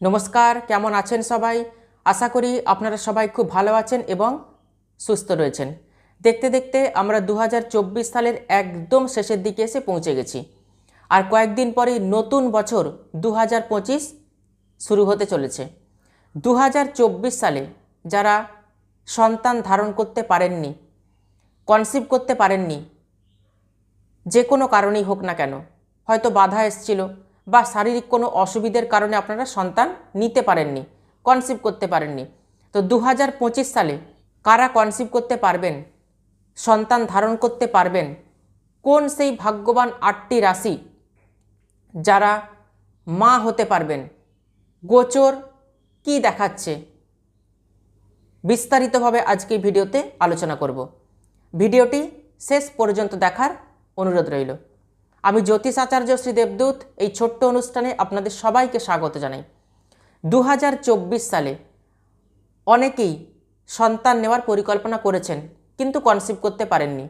নমস্কার, কেমন আছেন সবাই? আশা করি আপনারা সবাই খুব ভালো আছেন এবং সুস্থ রয়েছেন। দেখতে দেখতে আমরা দু হাজার চব্বিশ সালের একদম শেষের দিকে এসে পৌঁছে গেছি। আর কয়েকদিন পরেই নতুন বছর দু হাজার পঁচিশ শুরু হতে চলেছে। দু হাজার চব্বিশ সালে যারা সন্তান ধারণ করতে পারেননি কনসিভ করতে পারেননি, যে কোনো কারণেই হোক না কেন, হয়তো বাধা এসছিল বা শারীরিক কোনো অসুবিধের কারণে আপনারা সন্তান নিতে পারেননি কনসিভ করতে পারেননি। তো দু হাজার পঁচিশ সালে কারা কনসিভ করতে পারবেন, সন্তান ধারণ করতে পারবেন, কোন সেই ভাগ্যবান আটটি রাশি যারা মা হতে পারবেন, গোচর কি দেখাচ্ছে, বিস্তারিতভাবে আজকে ভিডিওতে আলোচনা করব। ভিডিওটি শেষ পর্যন্ত দেখার অনুরোধ রইল। আমি জ্যোতিষ আচার্য শ্রী দেবদূত এই ছোট্ট অনুষ্ঠানে আপনাদের সবাইকে স্বাগত জানাই। দু হাজার চব্বিশ সালে অনেকেই সন্তান নেওয়ার পরিকল্পনা করেছেন, কিন্তু কনসিভ করতে পারেননি।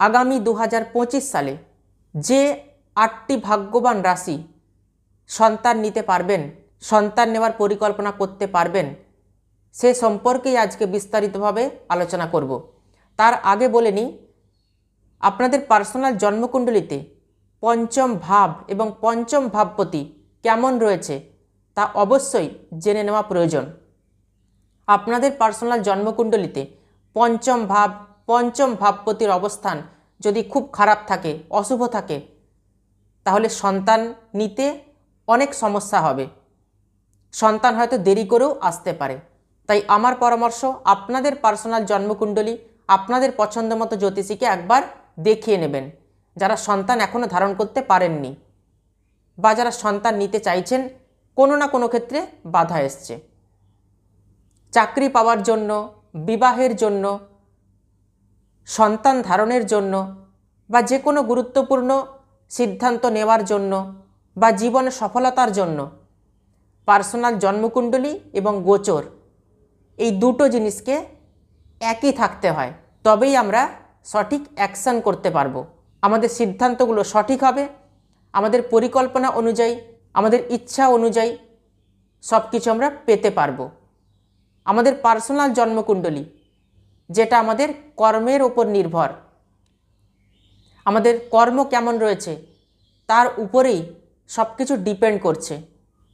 আগামী দু হাজার পঁচিশ সালে যে আটটি ভাগ্যবান রাশি সন্তান নিতে পারবেন, সন্তান নেওয়ার পরিকল্পনা করতে পারবেন, সে সম্পর্কেই আজকে বিস্তারিতভাবে আলোচনা করব। তার আগে বলে নিই আপনাদের পার্সোনাল জন্মকুণ্ডলিতে পঞ্চম ভাব এবং পঞ্চম ভাবপতি কেমন রয়েছে তা অবশ্যই জেনে নেওয়া প্রয়োজন। আপনাদের পার্সোনাল জন্মকুণ্ডলিতে পঞ্চম ভাব, পঞ্চম ভাবপতির অবস্থান যদি খুব খারাপ থাকে, অশুভ থাকে, তাহলে সন্তান নিতে অনেক সমস্যা হবে। সন্তান হয়তো দেরি করেও আসতে পারে। তাই আমার পরামর্শ, আপনাদের পার্সোনাল জন্মকুণ্ডলী আপনাদের পছন্দ মতো জ্যোতিষীকে একবার দেখিয়ে নেবেন। যারা সন্তান এখনও ধারণ করতে পারেননি বা যারা সন্তান নিতে চাইছেন, কোনো না কোনো ক্ষেত্রে বাধা এসছে। চাকরি পাওয়ার জন্য, বিবাহের জন্য, সন্তান ধারণের জন্য বা যে কোনো গুরুত্বপূর্ণ সিদ্ধান্ত নেওয়ার জন্য বা জীবনে সফলতার জন্য পার্সোনাল জন্মকুণ্ডলী এবং গোচর, এই দুটো জিনিসকে একই থাকতে হয়। তবেই আমরা সঠিক অ্যাকশান করতে পারব। আমাদের সিদ্ধান্তগুলো সঠিক হবে, আমাদের পরিকল্পনা অনুযায়ী, আমাদের ইচ্ছা অনুযায়ী সব কিছু আমরা পেতে পারব। আমাদের পার্সোনাল জন্মকুণ্ডলী, যেটা আমাদের কর্মের ওপর নির্ভর। আমাদের কর্ম কেমন রয়েছে, তার উপরেই সব কিছু ডিপেন্ড করছে।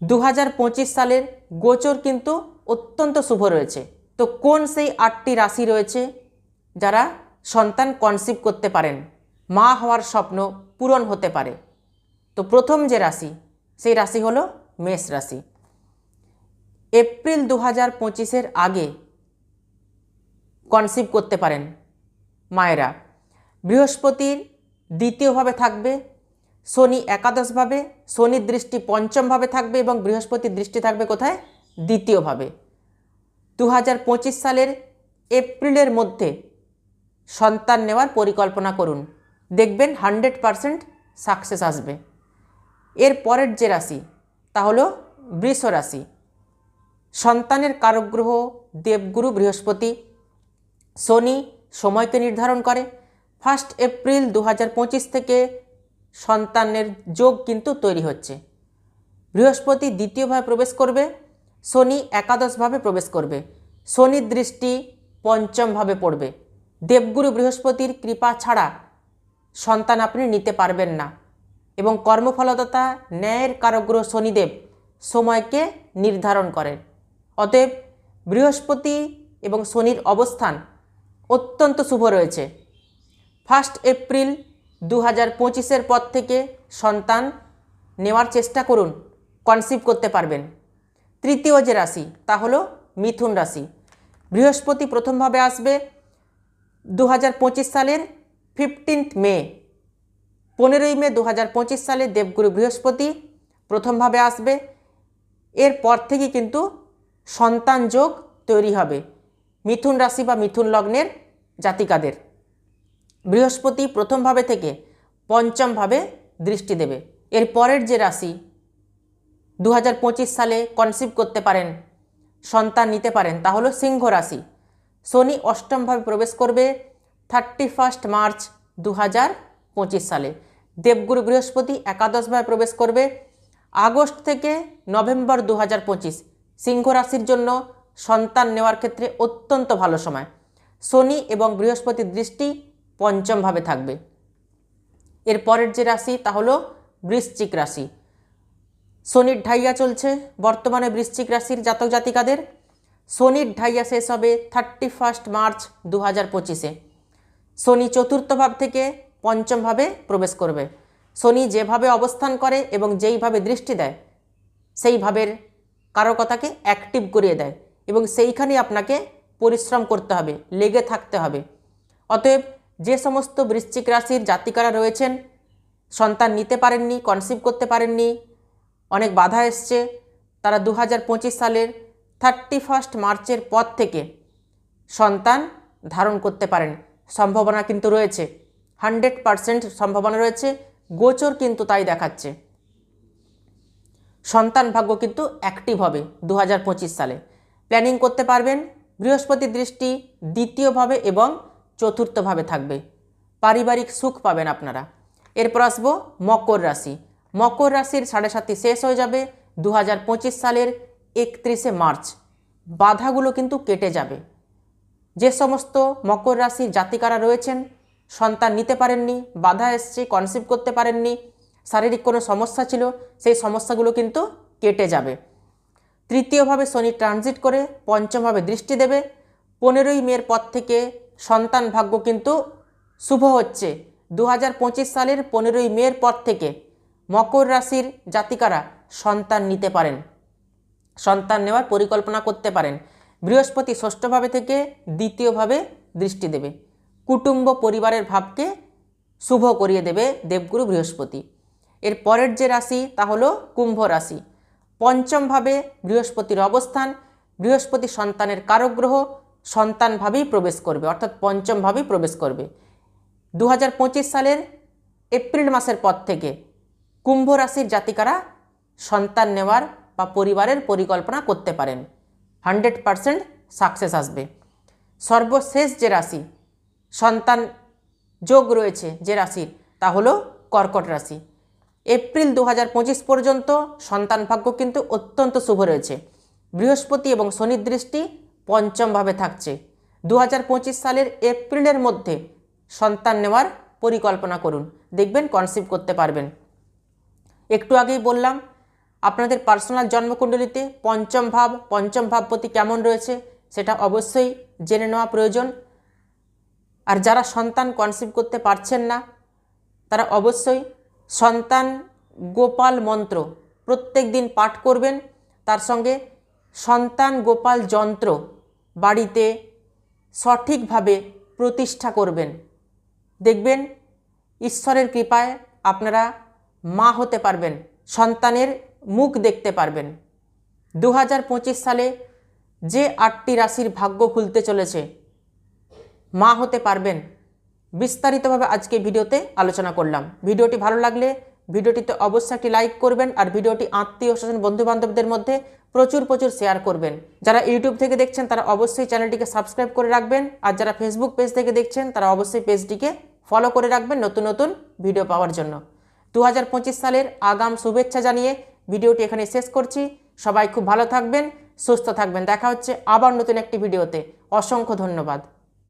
দু হাজার পঁচিশ সালের গোচর কিন্তু অত্যন্ত শুভ রয়েছে। তো কোন সেই আটটি রাশি রয়েছে, যারা সন্তান কনসিভ করতে পারেন। মা হওয়ার স্বপ্ন পূরণ হতে পারে। তো প্রথম যে রাশি, সেই রাশি হলো মেষ রাশি। এপ্রিল দু হাজার পঁচিশের আগে কনসিভ করতে পারেন মায়েরা। বৃহস্পতির দ্বিতীয়ভাবে থাকবে, শনি একাদশভাবে শনির দৃষ্টি পঞ্চমভাবে থাকবে এবং বৃহস্পতির দৃষ্টি থাকবে কোথায়? দ্বিতীয়ভাবে। দু হাজার পঁচিশ সালের এপ্রিলের মধ্যে সন্তান নেওয়ার পরিকল্পনা করুন। দেখবেন হান্ড্রেড পারসেন্ট সাকসেস আসবে। এর পরের যে রাশি, তা হলো বৃষ রাশি। সন্তানের কারগ্রহ দেবগুরু বৃহস্পতি, শনি সময়কে নির্ধারণ করে। ফার্স্ট এপ্রিল দু হাজার পঁচিশ থেকে সন্তানের যোগ কিন্তু তৈরি হচ্ছে। বৃহস্পতি দ্বিতীয়ভাবে প্রবেশ করবে, শনি একাদশভাবে প্রবেশ করবে। শনির দৃষ্টি পঞ্চমভাবে পড়বে। দেবগুরু বৃহস্পতির কৃপা ছাড়া সন্তান আপনি নিতে পারবেন না। এবং কর্মফলদাতা, ন্যায়ের কারগ্রহ শনিদেব সময়কে নির্ধারণ করেন। অতএব বৃহস্পতি এবং শনির অবস্থান অত্যন্ত শুভ রয়েছে। ফার্স্ট এপ্রিল দু হাজার পঁচিশের পর থেকে সন্তান নেওয়ার চেষ্টা করুন কনসিভ করতে পারবেন। তৃতীয় যে রাশি, তা হলো মিথুন রাশি। বৃহস্পতি প্রথমভাবে আসবে দু হাজার পঁচিশ সালের ফিফটিন্থ মে পনেরোই মে দু হাজার পঁচিশ সালে দেবগুরু বৃহস্পতি প্রথমভাবে আসবে। এরপর থেকে কিন্তু সন্তান যোগ তৈরি হবে, মিথুন রাশি বা মিথুন লগ্নের জাতিকাদের। বৃহস্পতি প্রথমভাবে থেকে পঞ্চমভাবে দৃষ্টি দেবে। এর পরের যে রাশি দু হাজার পঁচিশ সালে কনসিভ করতে পারেন, সন্তান নিতে পারেন, তা হলো সিংহ রাশি। শনি অষ্টমভাবে প্রবেশ করবে থার্টি ফার্স্ট মার্চ দু হাজার পঁচিশ সালে। দেবগুরু বৃহস্পতি একাদশভাবে প্রবেশ করবে আগস্ট থেকে নভেম্বর দু হাজার পঁচিশ। সিংহ রাশির জন্য সন্তান নেওয়ার ক্ষেত্রে অত্যন্ত ভালো সময়। শনি এবং বৃহস্পতির দৃষ্টি পঞ্চমভাবে থাকবে। এর পরের যে রাশি তা হলো বৃশ্চিক রাশি। শনির ঢাইয়া চলছে। বর্তমানে বৃশ্চিক রাশির জাতক জাতিকাদের শনির ঢাইয়া শেষ হবে থার্টি ফার্স্ট মার্চ দু হাজার পঁচিশে শনি চতুর্থ ভাব থেকে পঞ্চম ভাবে প্রবেশ করবে। শনি যেভাবে অবস্থান করে এবং যেইভাবে দৃষ্টি দেয়, সেই ভাবের কারকতাকে অ্যাক্টিভ করিয়ে দেয় এবং সেইখানে আপনাকে পরিশ্রম করতে হবে, লেগে থাকতে হবে। অতএব যে সমস্ত বৃশ্চিক রাশির জাতিকারা রয়েছেন, সন্তান নিতে পারেননি কনসিভ করতে পারেননি, অনেক বাধা এসছে, তারা দু হাজার পঁচিশ সালের থার্টি ফার্স্ট মার্চের পর থেকে সন্তান ধারণ করতে পারেন। সম্ভাবনা কিন্তু রয়েছে। হান্ড্রেড পারসেন্ট সম্ভাবনা রয়েছে। গোচর কিন্তু তাই দেখাচ্ছে। সন্তান ভাগ্য কিন্তু অ্যাক্টিভ হবে দু হাজার পঁচিশ সালে। প্ল্যানিং করতে পারবেন। বৃহস্পতি দৃষ্টি দ্বিতীয়ভাবে এবং চতুর্থভাবে থাকবে। পারিবারিক সুখ পাবেন আপনারা। এরপর আসব মকর রাশি। মকর রাশির সাড়ে সাতটি শেষ হয়ে যাবে দু হাজার পঁচিশ সালের একত্রিশে মার্চ। বাধাগুলো কিন্তু কেটে যাবে। যে সমস্ত মকর রাশির জাতিকারা রয়েছেন, সন্তান নিতে পারেননি, বাধা এসছে কনসিভ করতে পারেননি, শারীরিক কোনো সমস্যা ছিল, সেই সমস্যাগুলো কিন্তু কেটে যাবে। তৃতীয়ভাবে শনি ট্রানজিট করে, পঞ্চমভাবে দৃষ্টি দেবে। পনেরোই মের পর থেকে সন্তান ভাগ্য কিন্তু শুভ হচ্ছে। দু হাজার পঁচিশ সালের পনেরোই মের পর থেকে মকর রাশির জাতিকারা সন্তান নিতে পারেন। সন্তান নেওয়ার পরিকল্পনা করতে পারেন। বৃহস্পতি ষষ্ঠভাবে থেকে দ্বিতীয়ভাবে দৃষ্টি দেবে। কুটুম্ব পরিবারের ভাবকে শুভ করিয়ে দেবে দেবগুরু বৃহস্পতি। এর পরের যে রাশি তা হলো কুম্ভ রাশি। পঞ্চমভাবে বৃহস্পতির অবস্থান, বৃহস্পতি সন্তানের কারগ্রহ, সন্তানভাবেই প্রবেশ করবে, অর্থাৎ পঞ্চমভাবেই প্রবেশ করবে। দু হাজার পঁচিশ সালের এপ্রিল মাসের পর থেকে কুম্ভ রাশির জাতিকারা সন্তান নেওয়ার বা পরিবারের পরিকল্পনা করতে পারেন। হান্ড্রেড পারসেন্ট সাকসেস আসবে। সর্বশেষ যে রাশি, সন্তান যোগ রয়েছে যে রাশির, তা হলো কর্কট রাশি। এপ্রিল দু হাজার পঁচিশ পর্যন্ত সন্তান ভাগ্য কিন্তু অত্যন্ত শুভ রয়েছে। বৃহস্পতি এবং শনির দৃষ্টি পঞ্চমভাবে থাকছে। দু হাজার পঁচিশ সালের এপ্রিলের মধ্যে সন্তান নেওয়ার পরিকল্পনা করুন। দেখবেন কনসিভ করতে পারবেন। একটু আগেই বললাম আপনাদের পার্সোনাল জন্মকুণ্ডলিতে পঞ্চম ভাব পঞ্চম ভাব প্রতি কেমন রয়েছে সেটা অবশ্যই জেনে নেওয়া প্রয়োজন। আর যারা সন্তান কনসিভ করতে পারছেন না, তারা অবশ্যই সন্তান গোপাল মন্ত্র প্রত্যেক দিন পাঠ করবেন। তার সঙ্গে সন্তান গোপাল যন্ত্র বাড়িতে সঠিকভাবে প্রতিষ্ঠা করবেন। দেখবেন ঈশ্বরের কৃপায় আপনারা মা হতে পারবেন, সন্তানের মুখ দেখতে পারবেন। দু হাজার পঁচিশ সালে যে আটটি রাশির ভাগ্য খুলতে চলেছে, মা হতে পারবেন। বিস্তারিতভাবে আজকে ভিডিওতে আলোচনা করলাম। ভিডিওটি ভালো লাগলে ভিডিওটিতে অবশ্যই একটি লাইক করবেন আর ভিডিওটি আত্মীয় স্বজন, বন্ধুবান্ধবদের মধ্যে প্রচুর প্রচুর শেয়ার করবেন। যারা ইউটিউব থেকে দেখছেন, তারা অবশ্যই চ্যানেলটিকে সাবস্ক্রাইব করে রাখবেন। আর যারা ফেসবুক পেজ থেকে দেখছেন, তারা অবশ্যই পেজটিকে ফলো করে রাখবেন নতুন নতুন ভিডিও পাওয়ার জন্য। দু হাজার পঁচিশ সালের আগাম শুভেচ্ছা জানিয়ে ভিডিওটি এখানে শেষ করছি। সবাই খুব ভালো থাকবেন, সুস্থ থাকবেন। দেখা হচ্ছে আবার নতুন একটি ভিডিওতে। অসংখ্য ধন্যবাদ।